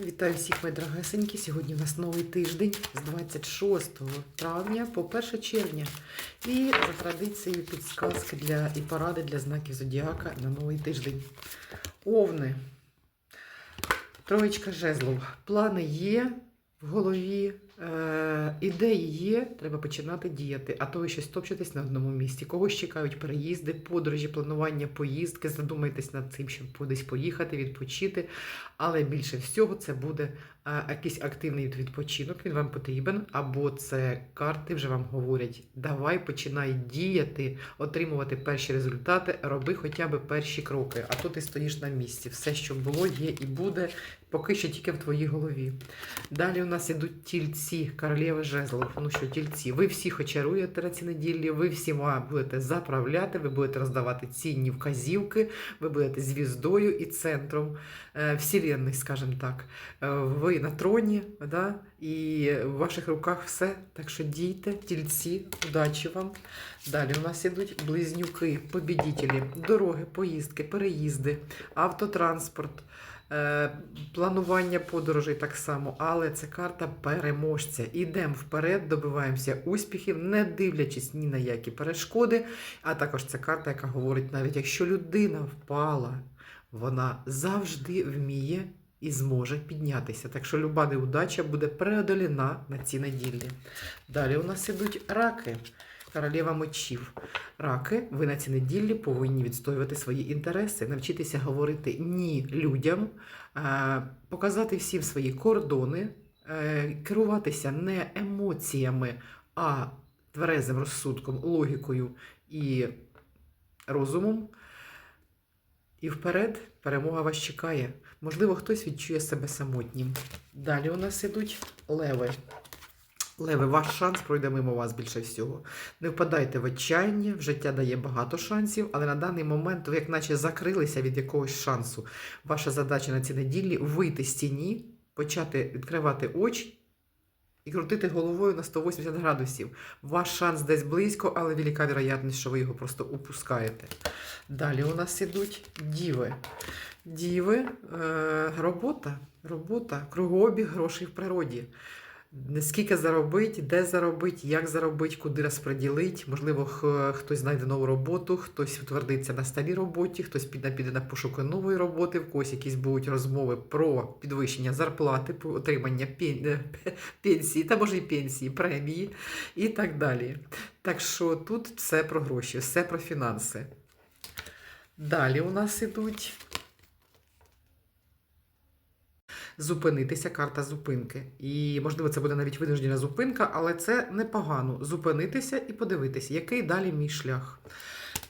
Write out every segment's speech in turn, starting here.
Вітаю всіх, мої дорогесенькі. Сьогодні у нас новий тиждень з 26 травня по 1 червня. І за традицією підсказки для і поради для знаків зодіака на новий тиждень. Овни. Троєчка жезлов. Плани є в голові, е, ідеї є, треба починати діяти. А то ви щось топчетесь на одному місці. Когось чекають переїзди, подорожі, планування поїздки. Задумайтесь над цим, щоб кудись поїхати, відпочити. Але більше всього це буде якийсь активний відпочинок. Він вам потрібен, або це карти вже вам говорять: давай починай діяти, отримувати перші результати, роби хоча б перші кроки. А то ти стоїш на місці. Все, що було, є і буде, поки що тільки в твоїй голові. Далі у нас ідуть тільці, королеви жезлов. Ну що, тільці, ви всіх очаруєте на ці неділі, ви всіма будете заправляти, ви будете роздавати цінні вказівки, ви будете звіздою і центром е, вселенної, скажімо так. Е, ви на троні, да? і в ваших руках все. Так що дійте, тільці, удачі вам. Далі у нас ідуть близнюки, побідітелі, дороги, поїздки, переїзди, автотранспорт. Е, Планування подорожей так само, але це карта переможця. Ідемо вперед, добиваємося успіхів, не дивлячись ні на які перешкоди. А також це карта, яка говорить, навіть якщо людина впала, вона завжди вміє і зможе піднятися. Так що люба неудача буде преодолена на ці неділі. Далі у нас ідуть раки. Королева мечів. Раки, ви на ці неділі повинні відстоювати свої інтереси, навчитися говорити ні людям, е, показати всім свої кордони, е, керуватися не емоціями, а тверезим розсудком, логікою і розумом. І вперед перемога вас чекає. Можливо, хтось відчує себе самотнім. Далі у нас ідуть леви. Леви, ваш шанс пройде мимо вас більше всього. Не впадайте в отчаяння, в життя дає багато шансів, але на даний момент ви як наче закрилися від якогось шансу. Ваша задача на цій неділі вийти з тіні, почати відкривати очі і крутити головою на 180 градусів. Ваш шанс десь близько, але велика вероятність, що ви його просто упускаєте. Далі у нас ідуть діви. Діви, е, робота, робота, кругообіг грошей в природі. Скільки заробить, де заробить, як заробить, куди розподілить. Можливо, хтось знайде нову роботу, хтось утвердиться на старій роботі, хтось піде, піде на пошуки нової роботи, в когось якісь будуть розмови про підвищення зарплати, отримання е, пе- пенсії, та може і пенсії, премії і так далі. Так що тут все про гроші, все про фінанси. Далі у нас ідуть зупинитися, карта зупинки. І, можливо, це буде навіть винуждена зупинка, але це непогано. Зупинитися і подивитися, який далі мій шлях.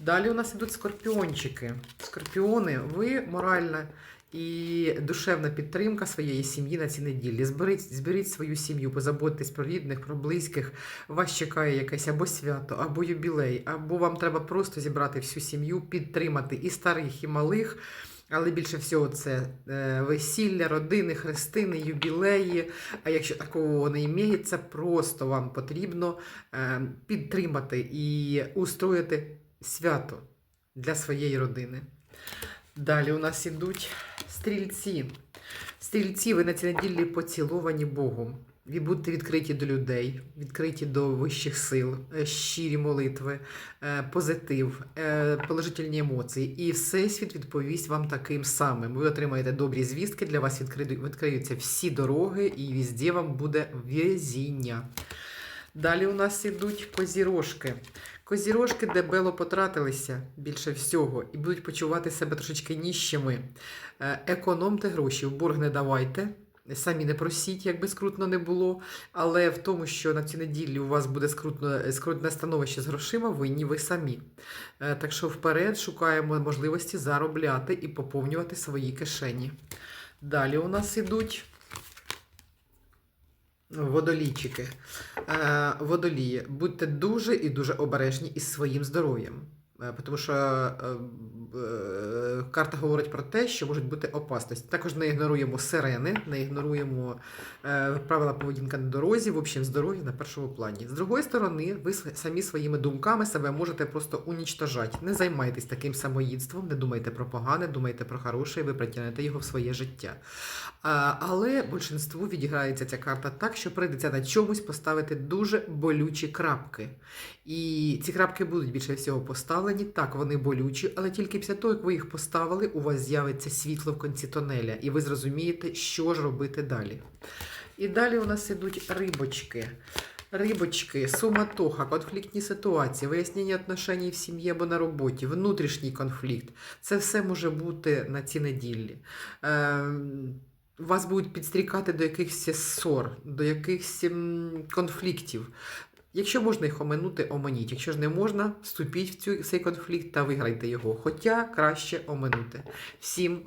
Далі у нас ідуть скорпіончики. Скорпіони, ви моральна і душевна підтримка своєї сім'ї на цій неділі. Зберіть, зберіть свою сім'ю, позаботьтесь про рідних, про близьких. Вас чекає якесь або свято, або юбілей, або вам треба просто зібрати всю сім'ю, підтримати і старих, і малих. Але більше всього це е, весілля, родини, хрестини, юбілеї. А якщо такого не імеється, просто вам потрібно е, підтримати і устроїти свято для своєї родини. Далі у нас ідуть стрільці. Стрільці, ви на цій неділі поціловані Богом. Ви будете відкриті до людей, відкриті до вищих сил, е, щирі молитви, е, позитив, е, положительні емоції. І Всесвіт відповість вам таким самим. Ви отримаєте добрі звістки, для вас відкриються всі дороги, і везде вам буде везіння. Далі у нас ідуть козірожки. Козірожки дебело потратилися більше всього і будуть почувати себе трошечки ніщими. Економте гроші, в борг не давайте. Самі не просіть, як би скрутно не було. Але в тому, що на цій неділі у вас буде скрутно, скрутне становище з грошима, винні ви самі. Е, Так що вперед шукаємо можливості заробляти і поповнювати свої кишені. Далі у нас ідуть водолійчики. Е, Водолії, будьте дуже і дуже обережні із своїм здоров'ям. Е, Тому що е, е, карта говорить про те, що можуть бути опасності. Також не ігноруємо сирени, не ігноруємо правила поведінки на дорозі, в общем, здоров'я на першому плані. З другої сторони, ви самі своїми думками себе можете просто унічтожати. Не займайтесь таким самоїдством, не думайте про погане, думайте про хороше, і ви притягнете його в своє життя. Але більшинству відіграється ця карта так, що прийдеться на чомусь поставити дуже болючі крапки. І ці крапки будуть більше всього поставлені. Так, вони болючі, але тільки після того, як ви їх поставили, у вас з'явиться світло в кінці тунеля, і ви зрозумієте, що ж робити далі. І далі у нас ідуть рибочки. Рибочки, суматоха, конфліктні ситуації, вияснення отношень в сім'ї або на роботі, внутрішній конфлікт. Це все може бути на ці неділі. Ем, вас будуть підстрікати до якихось ссор, до якихось конфліктів. Якщо можна їх оминути, оминіть. Якщо ж не можна, вступіть в цю, цей конфлікт та виграйте його. Хоча краще оминути. Всім